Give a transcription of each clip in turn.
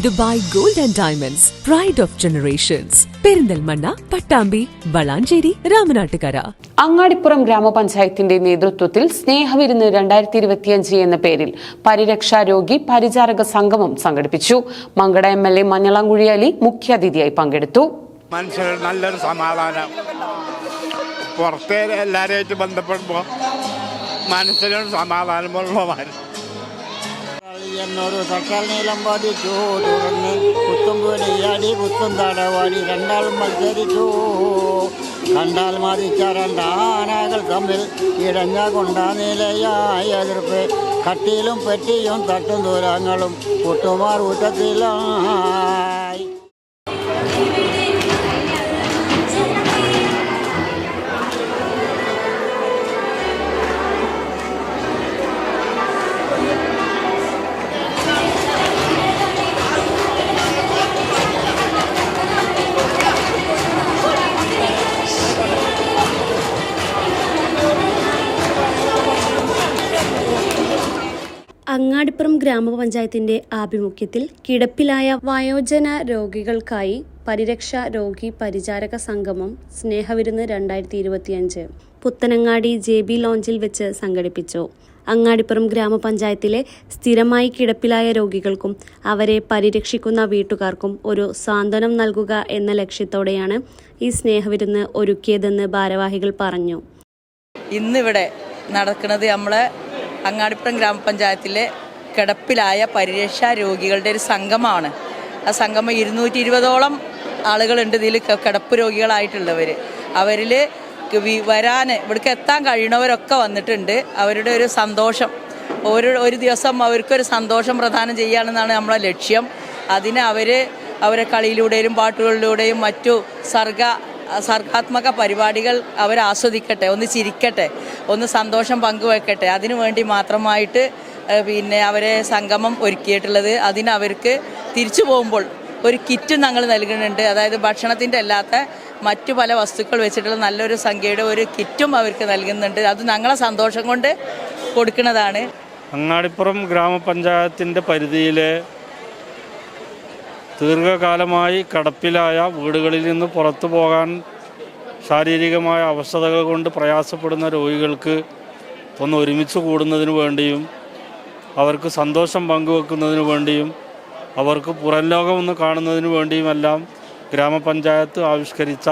Dubai gold and diamonds pride of generations Perinthalmanna Pattambi Valanchery Ramanattukara. Angadipuram ഗ്രാമപഞ്ചായത്തിന്റെ നേതൃത്വത്തിൽ സ്നേഹവിരുന്ന് രണ്ടായിരത്തി ഇരുപത്തിയഞ്ച് എന്ന പേരിൽ പരിരക്ഷാ രോഗി പരിചാരക സംഗമം സംഘടിപ്പിച്ചു. Mankada M L A Manjalamkuzhi Ali മുഖ്യാതിഥിയായി പങ്കെടുത്തു. നല്ലൊരു സമാധാനം. പുറത്തെ എല്ലാവരുമായിട്ട് ബന്ധപ്പെടുമ്പോൾ മനസ്സിനൊരു സമാധാനമുള്ളമാര് എന്നൊരു തക്കാൽ നീളം ബാധിച്ചു തുടർന്ന് കുത്തുംപുലിയാടി കുത്തും തടവാടി രണ്ടാളും മത്സരിച്ചു. കണ്ടാൽ മതിച്ച രണ്ടാനകൾ തമ്മിൽ ഇടഞ്ഞ കൊണ്ട നിലയായ. എതിർപ്പ് കട്ടിയിലും പെട്ടിയും തട്ടും ദൂരങ്ങളും കുട്ടുമാർ ഊറ്റത്തിലായി. അങ്ങാടിപ്പുറം ഗ്രാമപഞ്ചായത്തിന്റെ ആഭിമുഖ്യത്തിൽ കിടപ്പിലായ വയോജന രോഗികൾക്കായി പരിരക്ഷ രോഗി പരിചാരക സംഗമം സ്നേഹവിരുന്ന് രണ്ടായിരത്തി ഇരുപത്തിയഞ്ച് പുത്തനങ്ങാടി ജെ ബി ലോഞ്ചിൽ വെച്ച് സംഘടിപ്പിച്ചു. അങ്ങാടിപ്പുറം ഗ്രാമപഞ്ചായത്തിലെ സ്ഥിരമായി കിടപ്പിലായ രോഗികൾക്കും അവരെ പരിരക്ഷിക്കുന്ന വീട്ടുകാർക്കും ഒരു സാന്ത്വനം നൽകുക എന്ന ലക്ഷ്യത്തോടെയാണ് ഈ സ്നേഹവിരുന്ന് ഒരുക്കിയതെന്ന് ഭാരവാഹികൾ പറഞ്ഞു. ഇന്നിവിടെ നടക്കുന്നത് നമ്മളെ അങ്ങാടിപ്പുറം ഗ്രാമപഞ്ചായത്തിലെ കിടപ്പിലായ പരിരക്ഷാ രോഗികളുടെ ഒരു സംഗമമാണ് ആ സംഗമം ഇരുന്നൂറ്റി ഇരുപതോളം ആളുകളുണ്ട് ഇതിൽ കിടപ്പ് രോഗികളായിട്ടുള്ളവർ അവരിൽ വരാൻ ഇവിടേക്ക് എത്താൻ കഴിയണവരൊക്കെ വന്നിട്ടുണ്ട്. അവരുടെ ഒരു സന്തോഷം. ഒരു ഒരു ദിവസം അവർക്കൊരു സന്തോഷം പ്രദാനം ചെയ്യുകയാണെന്നാണ് നമ്മളെ ലക്ഷ്യം. അതിന് അവർ അവരെ കളിയിലൂടെയും പാട്ടുകളിലൂടെയും മറ്റു സർഗ സർഗാത്മക പരിപാടികൾ അവർ ആസ്വദിക്കട്ടെ ഒന്ന് ചിരിക്കട്ടെ ഒന്ന് സന്തോഷം പങ്കുവെക്കട്ടെ. അതിനു വേണ്ടി മാത്രമായിട്ട് പിന്നെ അവരെ സംഗമം ഒരുക്കിയിട്ടുള്ളത്. അതിന് അവർക്ക് തിരിച്ചു പോകുമ്പോൾ ഒരു കിറ്റും ഞങ്ങൾ നൽകുന്നുണ്ട്. അതായത് ഭക്ഷണത്തിന്റെ അല്ലാത്ത മറ്റു പല വസ്തുക്കൾ വെച്ചിട്ടുള്ള നല്ലൊരു സംഖ്യയുടെ ഒരു കിറ്റും അവർക്ക് നൽകുന്നുണ്ട്. അത് ഞങ്ങളെ സന്തോഷം കൊണ്ട് കൊടുക്കുന്നതാണ്. അങ്ങാടിപ്പുറം ഗ്രാമപഞ്ചായത്തിന്റെ പരിധിയിലെ ദീർഘകാലമായി കടപ്പിലായ വീടുകളിൽ നിന്ന് പുറത്തു പോകാൻ ശാരീരികമായ അവസ്ഥകൾ കൊണ്ട് പ്രയാസപ്പെടുന്ന രോഗികൾക്ക് ഒന്ന് ഒരുമിച്ച് കൂടുന്നതിന് വേണ്ടിയും അവർക്ക് സന്തോഷം പങ്കുവെക്കുന്നതിന് വേണ്ടിയും അവർക്ക് പുറം ലോകമൊന്ന് കാണുന്നതിന് വേണ്ടിയുമെല്ലാം ഗ്രാമപഞ്ചായത്ത് ആവിഷ്കരിച്ച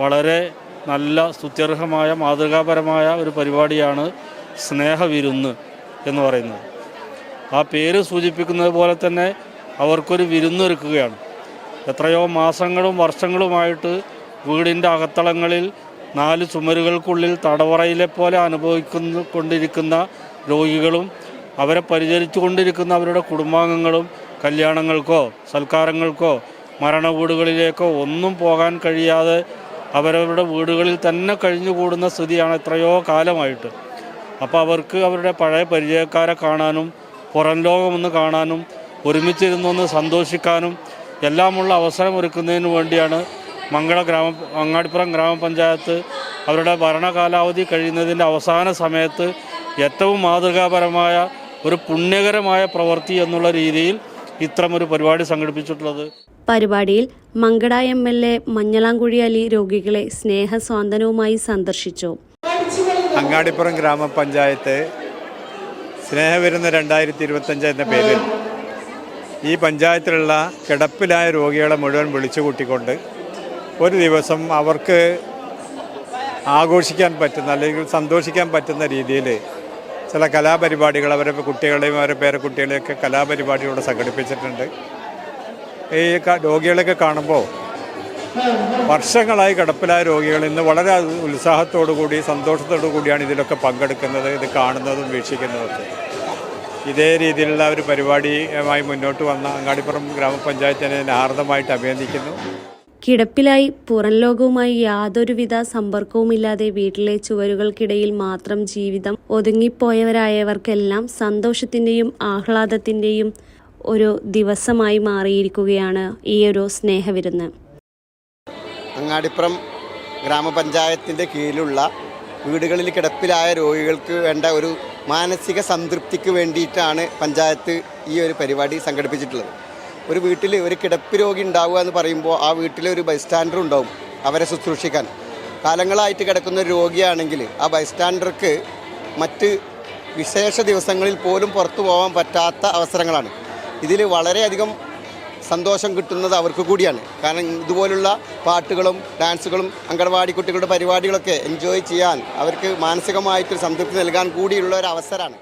വളരെ നല്ല സ്തുത്യർഹമായ മാതൃകാപരമായ ഒരു പരിപാടിയാണ് സ്നേഹവിരുന്ന് എന്ന് പറയുന്നത്. ആ പേര് സൂചിപ്പിക്കുന്നത് പോലെ തന്നെ അവർക്കൊരു വിരുന്നൊരുക്കുകയാണ്. എത്രയോ മാസങ്ങളും വർഷങ്ങളുമായിട്ട് വീടിന്റെ അകത്തളങ്ങളിൽ നാല് ചുമരുകൾക്കുള്ളിൽ തടവറയിലെ പോലെ അനുഭവിക്കുന്നു കൊണ്ടിരിക്കുന്ന രോഗികളും അവരെ പരിചരിച്ചു കൊണ്ടിരിക്കുന്ന അവരുടെ കുടുംബാംഗങ്ങളും കല്യാണങ്ങൾക്കോ സൽക്കാരങ്ങൾക്കോ മരണ വീടുകളിലേക്കോ ഒന്നും പോകാൻ കഴിയാതെ അവരവരുടെ വീടുകളിൽ തന്നെ കഴിഞ്ഞുകൂടുന്ന സ്ഥിതിയാണ് എത്രയോ കാലമായിട്ട്. അപ്പോൾ അവർക്ക് അവരുടെ പഴയ പരിചയക്കാരെ കാണാനും പുറം ലോകമൊന്ന് കാണാനും ഒരുമിച്ചിരുന്നൊന്ന് സന്തോഷിക്കാനും എല്ലാമുള്ള അവസരം ഒരുക്കുന്നതിന് വേണ്ടിയാണ് മംഗള ഗ്രാമ അങ്ങാടിപ്പുറം ഗ്രാമപഞ്ചായത്ത് അവരുടെ ഭരണകാലാവധി കഴിയുന്നതിന്റെ അവസാന സമയത്ത് ഏറ്റവും മാതൃകാപരമായ ഒരു പുണ്യകരമായ പ്രവൃത്തി എന്നുള്ള രീതിയിൽ ഇത്തരമൊരു പരിപാടി സംഘടിപ്പിച്ചിട്ടുള്ളത്. പരിപാടിയിൽ Mankada M L A Manjalamkuzhi Ali രോഗികളെ സ്നേഹസ്വാന്തനവുമായി സന്ദർശിച്ചു. അങ്ങാടിപ്പുറം ഗ്രാമപഞ്ചായത്ത് സ്നേഹവിരുന്ന് രണ്ടായിരത്തി ഇരുപത്തഞ്ച് എന്ന പേരിൽ ഈ പഞ്ചായത്തിലുള്ള കിടപ്പിലായ രോഗികളെ മുഴുവൻ വിളിച്ചു കൂട്ടിക്കൊണ്ട് ഒരു ദിവസം അവർക്ക് ആഘോഷിക്കാൻ പറ്റുന്ന അല്ലെങ്കിൽ സന്തോഷിക്കാൻ പറ്റുന്ന രീതിയിൽ ചില കലാപരിപാടികൾ അവരെ കുട്ടികളെയും അവരെ അവരുടെ പേരക്കുട്ടികളെയൊക്കെ കലാപരിപാടികളോട് സംഘടിപ്പിച്ചിട്ടുണ്ട്. ഈ രോഗികളെയൊക്കെ കാണുമ്പോൾ വർഷങ്ങളായി കിടപ്പിലായ രോഗികൾ ഇന്ന് വളരെ ഉത്സാഹത്തോടു കൂടി സന്തോഷത്തോടു കൂടിയാണ് ഇതിലൊക്കെ പങ്കെടുക്കുന്നത് ഇത് കാണുന്നതും വീക്ഷിക്കുന്നതൊക്കെ. ഇതേ രീതിയിലുള്ള ഒരു പരിപാടിയുമായി മുന്നോട്ട് വന്ന അങ്ങാടിപ്പുറം ഗ്രാമപഞ്ചായത്തിനെ ഹാർദമായിട്ട് അഭിനന്ദിക്കുന്നു. കിടപ്പിലായി പുറം ലോകവുമായി യാതൊരുവിധ സമ്പർക്കവുമില്ലാതെ വീട്ടിലെ ചുവരുകൾക്കിടയിൽ മാത്രം ജീവിതം ഒതുങ്ങിപ്പോയവരായവർക്കെല്ലാം സന്തോഷത്തിന്റെയും ആഹ്ലാദത്തിന്റെയും ഒരു ദിവസമായി മാറിയിരിക്കുകയാണ് ഈ ഒരു സ്നേഹവിരുന്ന്. അങ്ങാടിപ്പുറം ഗ്രാമപഞ്ചായത്തിന്റെ കീഴിലുള്ള വീടുകളിൽ കിടപ്പിലായ രോഗികൾക്ക് വേണ്ട ഒരു മാനസിക സംതൃപ്തിക്ക് വേണ്ടിയിട്ടാണ് പഞ്ചായത്ത് ഈ ഒരു പരിപാടി സംഘടിപ്പിച്ചിട്ടുള്ളത്. ഒരു വീട്ടിൽ ഒരു കിടപ്പ് രോഗി ഉണ്ടാവുക എന്ന് പറയുമ്പോൾ ആ വീട്ടിലെ ഒരു ബൈസ്റ്റാൻഡർ ഉണ്ടാവും അവരെ ശുശ്രൂഷിക്കാൻ. കാലങ്ങളായിട്ട് കിടക്കുന്ന ഒരു രോഗിയാണെങ്കിൽ ആ ബൈസ്റ്റാൻഡർക്ക് മറ്റ് വിശേഷ ദിവസങ്ങളിൽ പോലും പുറത്തു പോകാൻ പറ്റാത്ത അവസരങ്ങളാണ്. ഇതിൽ വളരെയധികം സന്തോഷം കിട്ടുന്നത് അവർക്ക് കൂടിയാണ്. കാരണം ഇതുപോലുള്ള പാട്ടുകളും ഡാൻസുകളും അംഗൻവാടി കുട്ടികളുടെ പരിപാടികളൊക്കെ എൻജോയ് ചെയ്യാൻ അവർക്ക് മാനസികമായിട്ട് സംതൃപ്തി നൽകാൻ കൂടിയുള്ള ഒരു അവസരമാണ്.